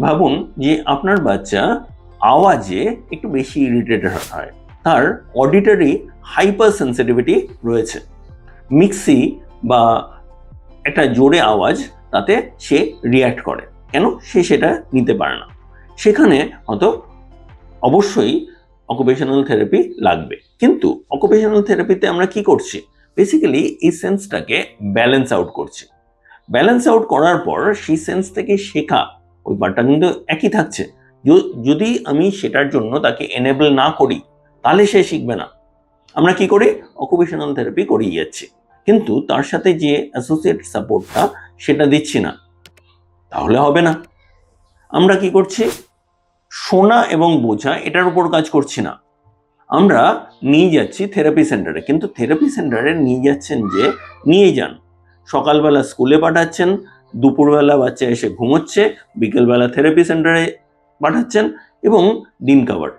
ভাবুন যে আপনার বাচ্চা আওয়াজে একটু বেশি ইরিটেটেড হয়। তার অডিটারি হাইপার সেন্সিটিভিটি রয়েছে। মিক্সি বা একটা জোরে আওয়াজ তাতে সে রিয়্যাক্ট করে। কেন? সে সেটা নিতে পারে না। সেখানে হয়তো অবশ্যই অকুপেশনাল থেরাপি লাগবে। কিন্তু অকুপেশনাল থেরাপিতে আমরা কি করছি? বেসিক্যালি এই সেন্সটাকে ব্যালেন্স আউট করছি। ব্যালেন্স আউট করার পর সেই সেন্স থেকে শেখা ওই পার্টটা কিন্তু একই থাকছে। যদি আমি সেটার জন্য তাকে এনেবল না করি, তাহলে সে শিখবে না। আমরা কি করি? অকুপেশনাল থেরাপি করিয়ে যাচ্ছি। কিন্তু তার সাথে যে অ্যাসোসিয়েট সাপোর্টটা সেটা দিচ্ছি না। তাহলে হবে না। আমরা কি করছি? শোনা এবং বোঝা এটার উপর কাজ করছি না। আমরা নিয়ে যাচ্ছি থেরাপি সেন্টারে কিন্তু থেরাপি সেন্টারে নিয়ে যাচ্ছেন যে, নিয়ে যান। সকালবেলা স্কুলে পাঠাচ্ছেন দুপুরবেলা বাচ্চা এসে ঘুমোচ্ছে, বিকেলবেলা থেরাপি সেন্টারে পাঠাচ্ছেন এবং দিন কাভার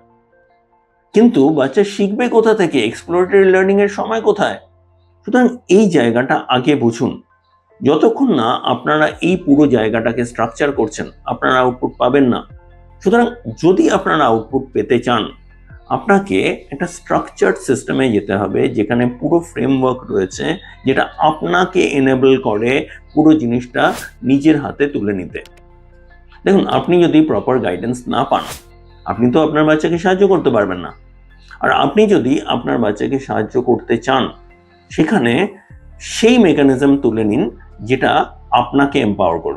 কিন্তু বাচ্চা শিখবে কোথা থেকে? এক্সপ্লোরেটরি লার্নিং এর সময় কোথায়? সুতরাং এই জায়গাটা আগে বুঝুন। যতক্ষণ না আপনারা এই পুরো জায়গাটাকে স্ট্রাকচার করছেন, আপনারা আউটপুট পাবেন না। সুতরাং যদি আপনারা আউটপুট পেতে চান আপনাকে একটা স্ট্রাকচার্ড সিস্টেমে যেতে হবে, যেখানে পুরো ফ্রেমওয়ার্ক রয়েছে, যেটা আপনাকে এনেবল করে পুরো জিনিসটা নিজের হাতে তুলে নিতে। দেখুন, আপনি যদি প্রপার গাইডেন্স না পান, আপনি তো আপনার বাচ্চাকে সাহায্য করতে পারবেন না। আর আপনি যদি আপনার বাচ্চাকে সাহায্য করতে চান, সেখানে সেই মেকানিজম তুলে নিন, যেটা আপনাকে এম্পাওয়ার করবে।